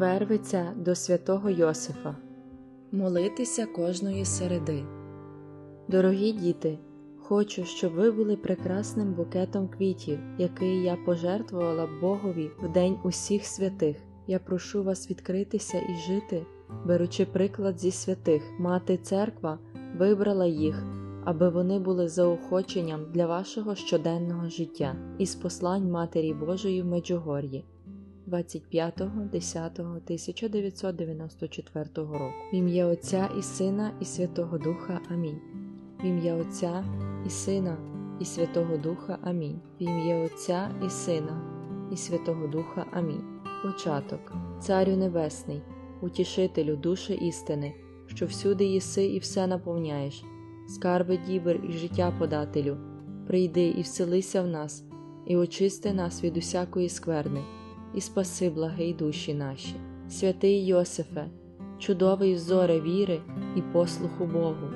Вервиться до святого Йосифа. Молитися кожної середи. Дорогі діти, хочу, щоб ви були прекрасним букетом квітів, який я пожертвувала Богові в день усіх святих. Я прошу вас відкритися і жити, беручи приклад зі святих, мати церква вибрала їх, аби вони були заохоченням для вашого щоденного життя із послань Матері Божої в Меджугор'ї. 25.10.1994 року. В ім'я Отця і Сина, і Святого Духа. Амінь. В ім'я Отця і Сина, і Святого Духа. Амінь. В ім'я Отця і Сина, і Святого Духа. Амінь. Початок, Царю Небесний, утішителю душі істини, що всюди єси і все наповняєш, скарби дібер і життя подателю, прийди і вселися в нас, і очисти нас від усякої скверни і спаси благий душі наші, святий Йосифе, чудовий взоре віри і послуху Богу,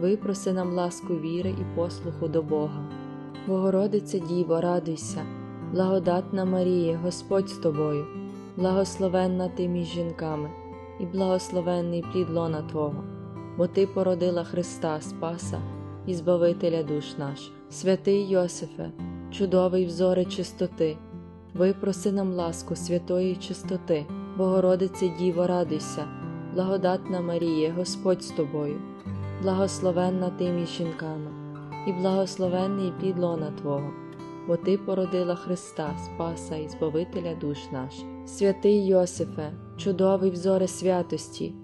випроси нам ласку віри і послуху до Бога. Богородице Діво, радуйся, благодатна Марія, Господь з тобою, благословенна ти між жінками, і благословенний плід лона Твого, бо Ти породила Христа Спаса і Збавителя душ наших, святий Йосифе, чудовий взоре чистоти. Випроси нам ласку святої чистоти, Богородице Діво, радуйся, благодатна Марія, Господь з тобою, благословенна ти між жінками, і благословенний плід лона Твого, бо Ти породила Христа, Спаса і Збавителя душ наших. Святий Йосифе, чудовий взоре святості,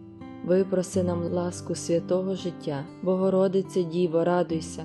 випроси нам ласку святого життя, Богородице Діво, радуйся.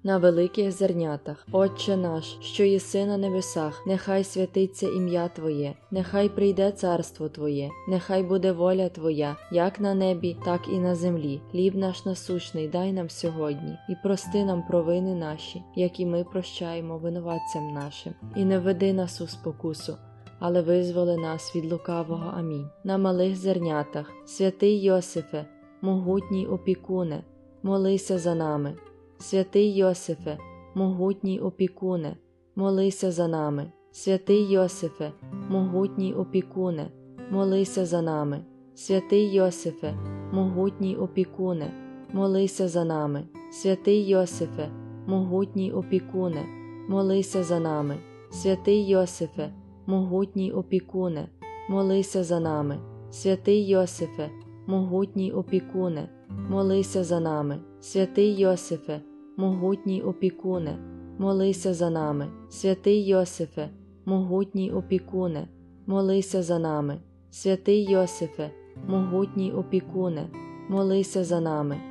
На великих зернятах, Отче наш, що єси на небесах, нехай святиться ім'я Твоє, нехай прийде царство Твоє, нехай буде воля Твоя, як на небі, так і на землі. Хліб наш насущний дай нам сьогодні, і прости нам провини наші, які ми прощаємо винуватцям нашим, і не веди нас у спокусу, але визволи нас від лукавого Амінь. На малих зернятах, святий Йосифе, могутній опікуне, молися за нами. Святий Йосифе, могутній опікуне, молися за нами. Святий Йосифе, могутній опікуне, молися за нами. Святий Йосифе, могутній опікуне, молися за нами. Святий Йосифе, могутній опікуне, молися за нами. Святий Йосифе, могутній опікуне, молися за нами. Святий Йосифе, могутній опікуне, молися за нами. Святий Йосифе, могутній опікуне, молися за нами. Святий Йосифе, могутній опікуне, молися за нами. Святий Йосифе, могутній опікуне, молися за нами.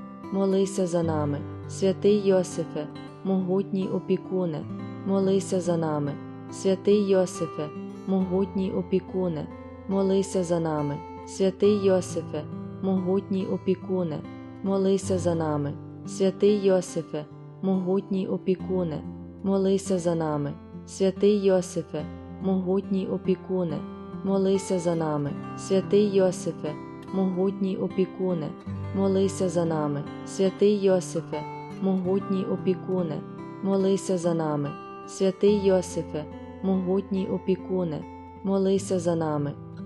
молися за нами, святий Йосифе, могутній опікуне, молися за нами, святий Йосифе, могутній опікуне, молися за нами, святий Йосифе, могутній опікуне, молися за нами, святий Йосифе, могутній опікуне, молися за нами, святий Йосифе, могутній опікуне, молися за нами, святий Йосифе, могутній опікуне молися за нами, святий Йосифе, могутній опікуне, молися за нами, святий Йосифе, могутній опікуне, молися за нами.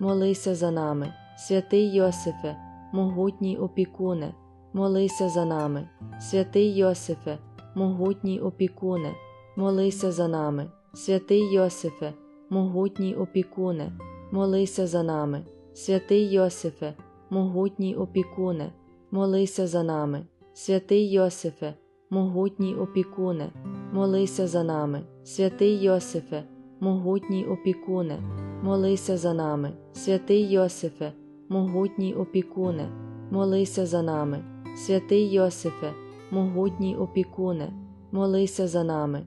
молися за нами. Святий Йосифе, могутній опікуне, молися за нами, святий Йосифе, могутній опікуне, молися за нами, святий Йосифе, могутній опікуне, молися за нами, святий Йосифе, могутній опікуне, молися за нами, святий Йосифе, могутній опікуне, молися за нами, святий Йосифе, могутній опікуне, молися за нами, святий Йосифе, могутній опікуне, молися за нами, святий Йосифе, могутній опікуне, молися за нами.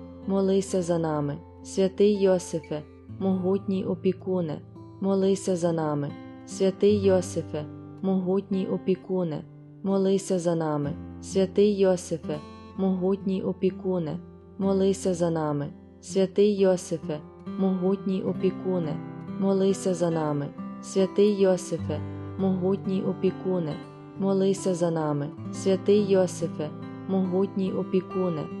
молися за нами, святий Йосифе, могутній опікуне, молися за нами, святий Йосифе, могутній опікуне, молися за нами, святий Йосифе, могутній опікуне, молися за нами, святий Йосифе, могутній опікуне, молися за нами, святий Йосифе, могутній опікуне, молися за нами, святий Йосифе, могутній опікуне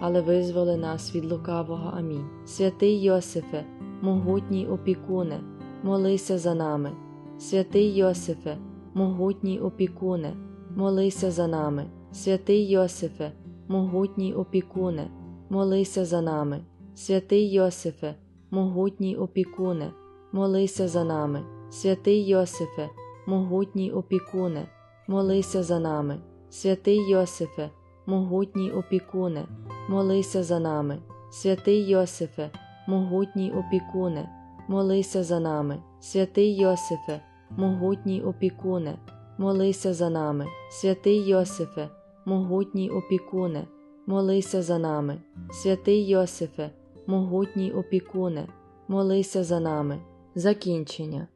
але визволи нас від лукавого. Амінь. Святий Йосифе, могутній опікуне, молися за нами. Святий Йосифе, могутній опікуне, молися за нами. Святий Йосифе, могутній опікуне, молися за нами. Святий Йосифе, могутній опікуне, молися за нами. Святий Йосифе, могутній опікуне, молися за нами. Святий Йосифе, могутній опікуне, молися за нами, святий Йосифе, могутній опікуне, молися за нами, святий Йосифе, могутній опікуне, молися за нами, святий Йосифе, могутній опікуне, молися за нами, святий Йосифе, могутній опікуне, молися за нами. Закінчення.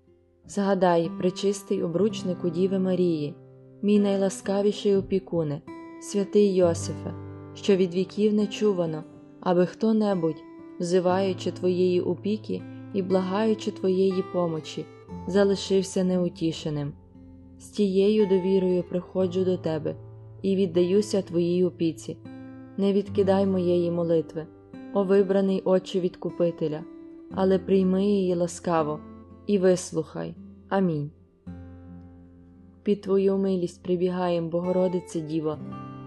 Згадай, пречистий обручнику Діви Марії, мій найласкавіший опікуне, святий Йосифе що від віків не чувано, аби хто небудь, взиваючи Твоєї опіки і благаючи Твоєї помочі, залишився неутішеним. З тією довірою приходжу до Тебе і віддаюся Твоїй опіці. Не відкидай моєї молитви, о вибраний Отче Відкупителя, але прийми її ласкаво і вислухай. Амінь. Під Твою милість прибігаєм, Богородице Діво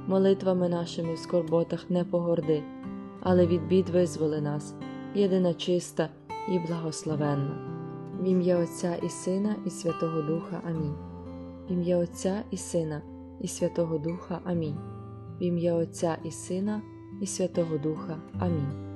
молитвами нашими в скорботах не погорди, але від бід визволи нас, єдина чиста і благословенна. В ім'я Отця і Сина, і Святого Духа Амінь. В ім'я Отця і Сина, і Святого Духа Амінь. В ім'я Отця і Сина, і Святого Духа Амінь.